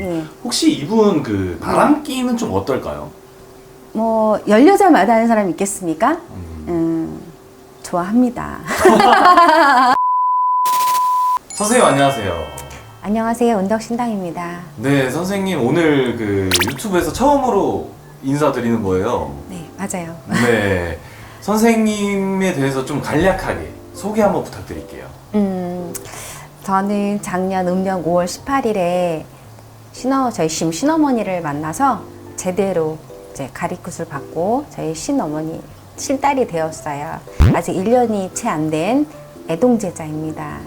예. 혹시 이분 그 바람기는 좀 어떨까요? 뭐 열 여자마다 하는 사람 있겠습니까? 음. 음, 좋아합니다. 선생님 안녕하세요. 안녕하세요. 운덕신당입니다. 네, 선생님 오늘 그 유튜브에서 처음으로 인사드리는 거예요. 네, 맞아요. 네. 선생님에 대해서 좀 간략하게 소개 한번 부탁드릴게요. 음, 저는 작년 음력 5월 18일에 신어 저희 심 신어머니를 만나서 제대로 이제 가리굿을 받고 저희 신어머니 실딸이 되었어요. 아직 1년이 채 안 된 애동제자입니다.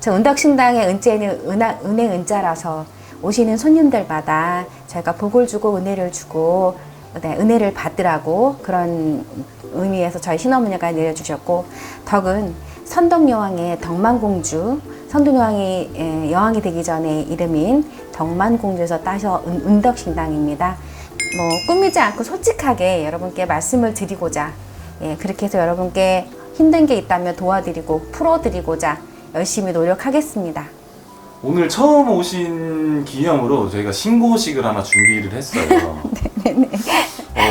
저 은덕신당의 은재는 은하, 은행 은자라서 오시는 손님들마다 저희가 복을 주고 은혜를 주고 네, 은혜를 받으라고 그런 의미에서 저희 신어머니가 내려주셨고 덕은 선덕여왕의 덕만공주 선덕여왕이 예, 여왕이 되기 전에 이름인 덕만공주에서 따서 은, 은덕신당입니다. 뭐 꾸미지 않고 솔직하게 여러분께 말씀을 드리고자 예, 그렇게 해서 여러분께 힘든 게 있다면 도와드리고 풀어드리고자 열심히 노력하겠습니다. 오늘 처음 오신 기념으로 저희가 신고식을 하나 준비를 했어요.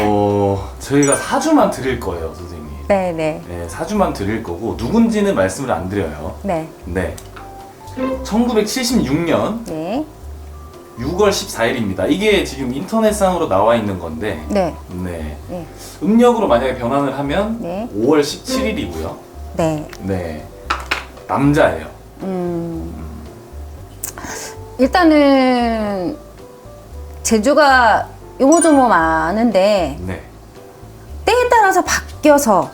어, 저희가 사주만 드릴 거예요, 선생님. 네네 네, 사주만 드릴 거고 누군지는 말씀을 안 드려요. 네 네. 1976년 네. 6월 14일입니다. 이게 지금 인터넷상으로 나와 있는 건데, 네. 네. 네. 음력으로 만약에 변환을 하면 네. 5월 17일이고요. 네. 네. 남자예요. 음. 일단은 제주가 요모조모 많은데 네. 때에 따라서 바뀌어서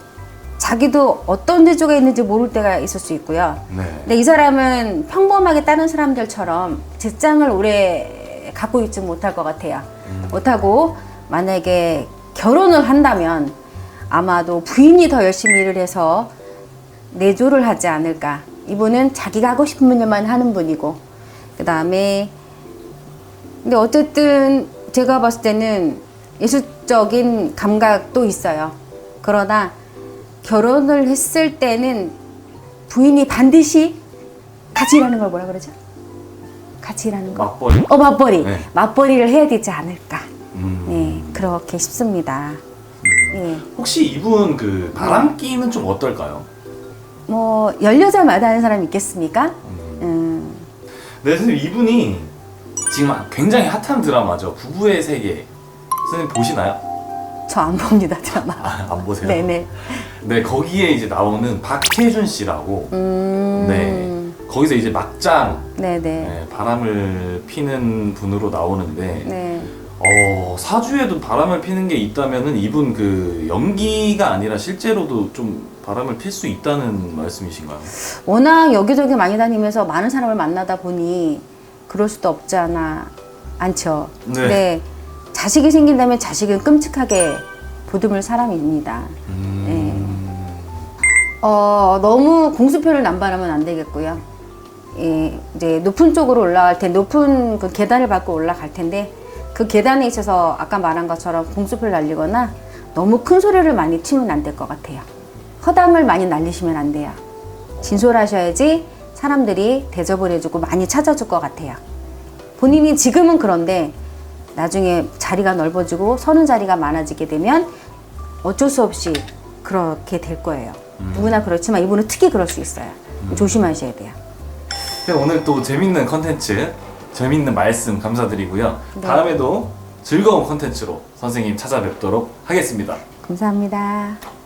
자기도 어떤 제주가 있는지 모를 때가 있을 수 있고요. 네. 근데 이 사람은 평범하게 다른 사람들처럼 직장을 오래 갖고 있지 못할 것 같아요. 못하고 만약에 결혼을 한다면 아마도 부인이 더 열심히 일을 해서 내조를 하지 않을까. 이분은 자기가 하고 싶은 일만 하는 분이고, 그 다음에, 근데 어쨌든 제가 봤을 때는 예술적인 감각도 있어요. 그러나 결혼을 했을 때는 부인이 반드시 같이 일하는 걸 뭐라 그러죠? 같이 일하는 거. 맞벌이. 어, 맞벌이. 네. 맞벌이를 해야 되지 않을까. 음. 네, 그렇게 싶습니다. 예. 혹시 이분 그 바람기는 좀 어떨까요? 뭐, 열 여자마다 하는 사람 있겠습니까? 음, 네, 선생님 이분이 지금 굉장히 핫한 드라마죠. 부부의 세계. 선생님 보시나요? 저 안 봅니다, 드라마. 아, 안 보세요? 네네. 네, 거기에 이제 나오는 박혜준 씨라고. 음, 네. 거기서 이제 막장 네네. 네, 바람을 피는 분으로 나오는데 네. 어, 사주에도 바람을 피는 게 있다면은 이분 그 연기가 아니라 실제로도 좀 바람을 필 수 있다는 말씀이신가요? 워낙 여기저기 많이 다니면서 많은 사람을 만나다 보니 그럴 수도 없지 않아 않죠. 네. 네. 자식이 생긴다면 자식은 끔찍하게 보듬을 사람입니다. 음... 어, 너무 공수표를 남발하면 안 되겠고요. 예, 이제 높은 쪽으로 올라갈 텐데, 높은 그 계단을 밟고 올라갈 텐데, 그 계단에 있어서 아까 말한 것처럼 공수표를 날리거나 너무 큰 소리를 많이 치면 안 될 것 같아요. 허담을 많이 날리시면 안 돼요. 진솔하셔야지 사람들이 대접을 해주고 많이 찾아줄 것 같아요. 본인이 지금은 그런데 나중에 자리가 넓어지고 서는 자리가 많아지게 되면 어쩔 수 없이 그렇게 될 거예요. 누구나 그렇지만 이분은 특히 그럴 수 있어요. 조심하셔야 돼요. 네, 오늘 또 재밌는 컨텐츠, 재밌는 말씀 감사드리고요. 네. 다음에도 즐거운 컨텐츠로 선생님 찾아뵙도록 하겠습니다. 감사합니다.